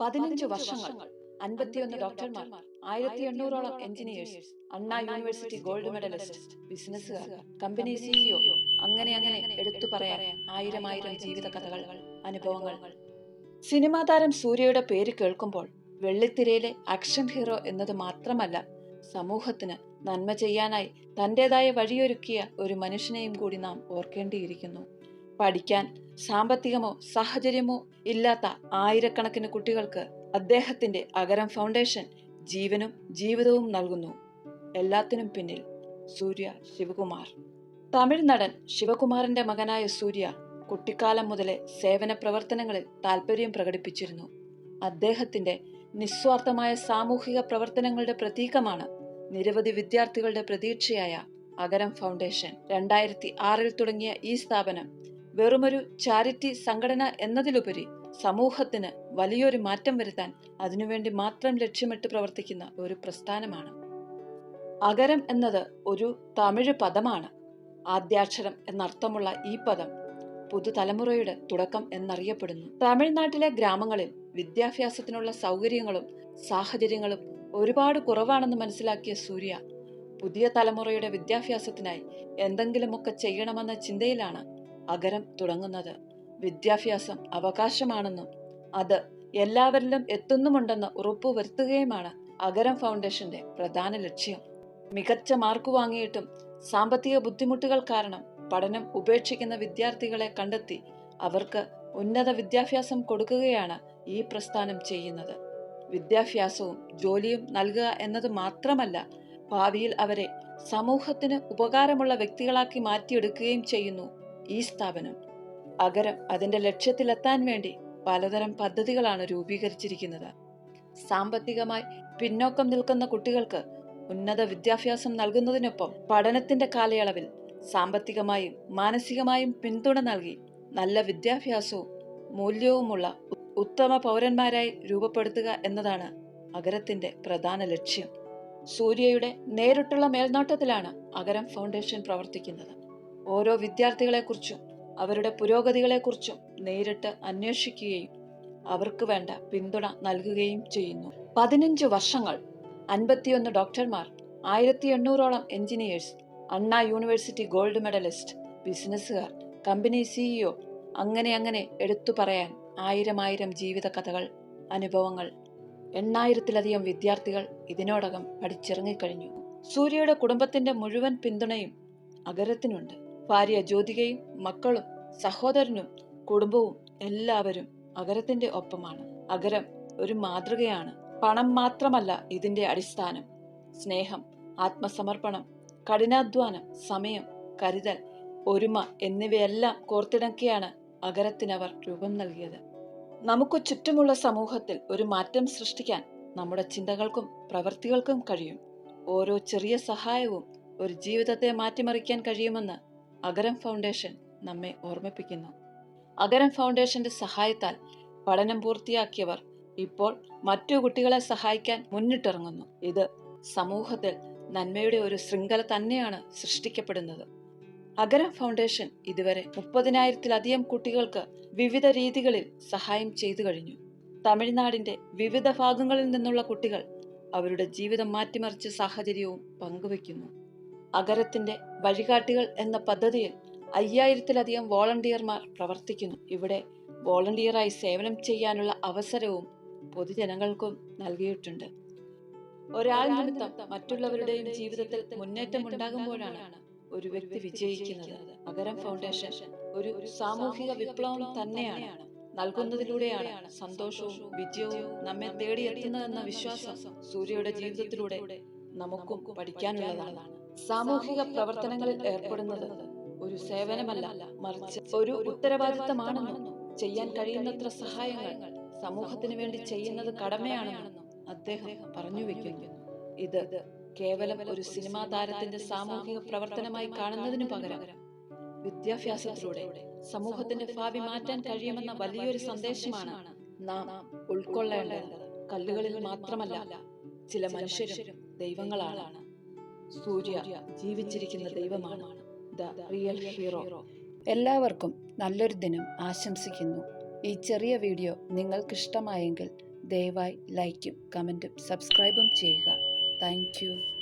പതിനഞ്ച് വർഷങ്ങൾ. അൻപത്തിയൊന്ന് ഡോക്ടർമാർ. ആയിരത്തി എണ്ണൂറോളം engineers Anna University gold medalist ബിസിനസ്സുകാർ company CEO അങ്ങനെ അങ്ങനെ എടുത്തു പറയാൻ ആയിരം ആയിരം ജീവിത കഥകൾ അനുഭവങ്ങൾ. സിനിമാ താരം സൂര്യയുടെ പേര് കേൾക്കുമ്പോൾ വെള്ളിത്തിരയിലെ ആക്ഷൻ ഹീറോ എന്നത് മാത്രമല്ല സമൂഹത്തിന് നന്മ ചെയ്യാനായി തന്റേതായ വഴിയൊരുക്കിയ ഒരു മനുഷ്യനെയും കൂടി നാം ഓർക്കേണ്ടിയിരിക്കുന്നു. പഠിക്കാൻ സാമ്പത്തികമോ സാഹചര്യമോ ഇല്ലാത്ത ആയിരക്കണക്കിന് കുട്ടികൾക്ക് അദ്ദേഹത്തിന്റെ അഗരം ഫൗണ്ടേഷൻ ജീവനും ജീവിതവും നൽകുന്നു. എല്ലാത്തിനും പിന്നിൽ സൂര്യ ശിവകുമാർ. തമിഴ് നടൻ ശിവകുമാറിന്റെ മകനായ സൂര്യ കുട്ടിക്കാലം മുതലേ സേവന പ്രവർത്തനങ്ങളിൽ താല്പര്യം പ്രകടിപ്പിച്ചിരുന്നു. അദ്ദേഹത്തിന്റെ നിസ്വാർത്ഥമായ സാമൂഹിക പ്രവർത്തനങ്ങളുടെ പ്രതീകമാണ് നിരവധി വിദ്യാർത്ഥികളുടെ പ്രതീക്ഷയായ അഗരം ഫൗണ്ടേഷൻ. രണ്ടായിരത്തി ആറിൽ തുടങ്ങിയ ഈ സ്ഥാപനം വെറുമൊരു ചാരിറ്റി സംഘടന എന്നതിലുപരി സമൂഹത്തിന് വലിയൊരു മാറ്റം വരുത്താൻ അതിനുവേണ്ടി മാത്രം ലക്ഷ്യമിട്ട് പ്രവർത്തിക്കുന്ന ഒരു പ്രസ്ഥാനമാണ്. അകരം എന്നത് ഒരു തമിഴ് പദമാണ്. ആദ്യാക്ഷരം എന്നർത്ഥമുള്ള ഈ പദം പുതുതലമുറയുടെ തുടക്കം എന്നറിയപ്പെടുന്നു. തമിഴ്നാട്ടിലെ ഗ്രാമങ്ങളിൽ വിദ്യാഭ്യാസത്തിനുള്ള സൗകര്യങ്ങളും സാഹചര്യങ്ങളും ഒരുപാട് കുറവാണെന്ന് മനസ്സിലാക്കിയ സൂര്യ പുതിയ തലമുറയുടെ വിദ്യാഭ്യാസത്തിനായി എന്തെങ്കിലുമൊക്കെ ചെയ്യണമെന്ന ചിന്തയിലാണ് അഗരം തുടങ്ങുന്നത്. വിദ്യാഭ്യാസം അവകാശമാണെന്നും അത് എല്ലാവരിലും എത്തുന്നുമുണ്ടെന്ന് ഉറപ്പുവരുത്തുകയുമാണ് അഗരം ഫൗണ്ടേഷന്റെ പ്രധാന ലക്ഷ്യം. മികച്ച മാർക്ക് വാങ്ങിയിട്ടും സാമ്പത്തിക ബുദ്ധിമുട്ടുകൾ കാരണം പഠനം ഉപേക്ഷിക്കുന്ന വിദ്യാർത്ഥികളെ കണ്ടെത്തി അവർക്ക് ഉന്നത വിദ്യാഭ്യാസം കൊടുക്കുകയാണ് ഈ പ്രസ്ഥാനം ചെയ്യുന്നത്. വിദ്യാഭ്യാസവും ജോലിയും നൽകുക എന്നത് മാത്രമല്ല ഭാവിയിൽ അവരെ സമൂഹത്തിന് ഉപകാരമുള്ള വ്യക്തികളാക്കി മാറ്റിയെടുക്കുകയും ചെയ്യുന്നു. ഈ സ്ഥാപനം അകരം അതിന്റെ ലക്ഷ്യത്തിലെത്താൻ വേണ്ടി പലതരം പദ്ധതികളാണ് രൂപീകരിച്ചിരിക്കുന്നത്. സാമ്പത്തികമായി പിന്നോക്കം നിൽക്കുന്ന കുട്ടികൾക്ക് ഉന്നത വിദ്യാഭ്യാസം നൽകുന്നതിനൊപ്പം പഠനത്തിന്റെ കാലയളവിൽ സാമ്പത്തികമായും മാനസികമായും പിന്തുണ നൽകി നല്ല വിദ്യാഭ്യാസവും മൂല്യവുമുള്ള ഉത്തമ പൗരന്മാരായി രൂപപ്പെടുത്തുക എന്നതാണ് അഗരത്തിന്റെ പ്രധാന ലക്ഷ്യം. സൂര്യയുടെ നേരിട്ടുള്ള മേൽനോട്ടത്തിലാണ് അഗരം ഫൗണ്ടേഷൻ പ്രവർത്തിക്കുന്നത്. ഓരോ വിദ്യാർത്ഥികളെക്കുറിച്ചും അവരുടെ പുരോഗതികളെക്കുറിച്ചും നേരിട്ട് അന്വേഷിക്കുകയും അവർക്ക് വേണ്ട പിന്തുണ നൽകുകയും ചെയ്യുന്നു. പതിനഞ്ച് വർഷങ്ങൾ അൻപത്തിയൊന്ന് ഡോക്ടർമാർ ആയിരത്തി എണ്ണൂറോളം engineers Anna University gold medalist ബിസിനസ്സുകാർ company CEO അങ്ങനെ അങ്ങനെ എടുത്തു പറയാൻ ആയിരം ആയിരം ജീവിത കഥകൾ അനുഭവങ്ങൾ. എണ്ണായിരത്തിലധികം വിദ്യാർത്ഥികൾ ഇതിനോടകം പഠിച്ചിറങ്ങിക്കഴിഞ്ഞു. സൂര്യയുടെ കുടുംബത്തിന്റെ മുഴുവൻ പിന്തുണയും അഗരത്തിനുണ്ട്. ഭാര്യ ജ്യോതികയും മക്കളും സഹോദരനും കുടുംബവും എല്ലാവരും അഗരത്തിന്റെ ഒപ്പമാണ്. അഗരം ഒരു മാതൃകയാണ്. പണം മാത്രമല്ല ഇതിന്റെ അടിസ്ഥാനം. സ്നേഹം ആത്മസമർപ്പണം കഠിനാധ്വാനം സമയം കരുതൽ ഒരുമ എന്നിവയെല്ലാം കോർത്തിണക്കിയാണ് അഗരത്തിനവർ രൂപം നൽകിയത്. നമുക്ക് ചുറ്റുമുള്ള സമൂഹത്തിൽ ഒരു മാറ്റം സൃഷ്ടിക്കാൻ നമ്മുടെ ചിന്തകൾക്കും പ്രവൃത്തികൾക്കും കഴിയും. ഓരോ ചെറിയ സഹായവും ഒരു ജീവിതത്തെ മാറ്റിമറിക്കാൻ കഴിയുമെന്ന് അഗരം ഫൗണ്ടേഷൻ നമ്മെ ഓർമ്മിപ്പിക്കുന്നു. അഗരം ഫൗണ്ടേഷന്റെ സഹായത്താൽ പഠനം പൂർത്തിയാക്കിയവർ ഇപ്പോൾ മറ്റു കുട്ടികളെ സഹായിക്കാൻ മുന്നിട്ടിറങ്ങുന്നു. ഇത് സമൂഹത്തിൽ നന്മയുടെ ഒരു ശൃംഖല തന്നെയാണ് സൃഷ്ടിക്കപ്പെടുന്നത്. അഗരം ഫൗണ്ടേഷൻ ഇതുവരെ മുപ്പതിനായിരത്തിലധികം കുട്ടികൾക്ക് വിവിധ രീതികളിൽ സഹായം ചെയ്തു കഴിഞ്ഞു. തമിഴ്നാടിന്റെ വിവിധ ഭാഗങ്ങളിൽ നിന്നുള്ള കുട്ടികൾ അവരുടെ ജീവിതം മാറ്റിമറിച്ച സാഹചര്യവും പങ്കുവയ്ക്കുന്നു. അഗരത്തിന്റെ വഴികാട്ടികൾ എന്ന പദ്ധതിയിൽ അയ്യായിരത്തിലധികം വോളണ്ടിയർമാർ പ്രവർത്തിക്കുന്നു. ഇവിടെ വോളണ്ടിയറായി സേവനം ചെയ്യാനുള്ള അവസരവും പൊതുജനങ്ങൾക്കും നൽകിയിട്ടുണ്ട്. ഒരാൾ നിമിത്തം മറ്റുള്ളവരുടെയും ജീവിതത്തിൽ മുന്നേറ്റം ഉണ്ടാകുമ്പോഴാണ് ഒരു വ്യക്തി വിജയിക്കുന്നത്. അഗരം ഫൗണ്ടേഷൻ ഒരു സാമൂഹിക വിപ്ലവം തന്നെയാണ്. നൽകുന്നതിലൂടെയാണ് സന്തോഷവും വിജയവും നമ്മെ തേടിയെത്തുന്നതെന്ന വിശ്വാസം സൂര്യയുടെ ജീവിതത്തിലൂടെ നമുക്കും പഠിക്കാനുള്ളതാണ്. സാമൂഹിക പ്രവർത്തനങ്ങളിൽ ഏർപ്പെടുന്നത് ഒരു സേവനമല്ല മറിച്ച് ഒരു ഉത്തരവാദിത്തമാണെന്നും ചെയ്യാൻ കഴിയുന്നത്ര സഹായങ്ങൾ സമൂഹത്തിന് വേണ്ടി ചെയ്യുന്നത് കടമയാണെന്നും അദ്ദേഹം പറഞ്ഞു വെക്കുന്നു ഇത് കേവലം ഒരു സിനിമാ താരത്തിന്റെ സാമൂഹിക പ്രവർത്തനമായി കാണുന്നതിനു പകരം വിദ്യാഭ്യാസത്തിലൂടെ സമൂഹത്തിന്റെ ഭാവി മാറ്റാൻ കഴിയുമെന്ന വലിയൊരു സന്ദേശമാണ് നാം ഉൾക്കൊള്ളേണ്ടത്. കല്ലുകളിൽ മാത്രമല്ല ചില മനുഷ്യരും ദൈവങ്ങളാണ്. സൂര്യ ജീവിച്ചിരിക്കുന്ന ദൈവമാണ്. The real hero. എല്ലാവർക്കും നല്ലൊരു ദിനം ആശംസിക്കുന്നു. ഈ ചെറിയ വീഡിയോ നിങ്ങൾക്കിഷ്ടമായെങ്കിൽ ദയവായി ലൈക്കും കമന്റും സബ്സ്ക്രൈബും ചെയ്യുക. താങ്ക്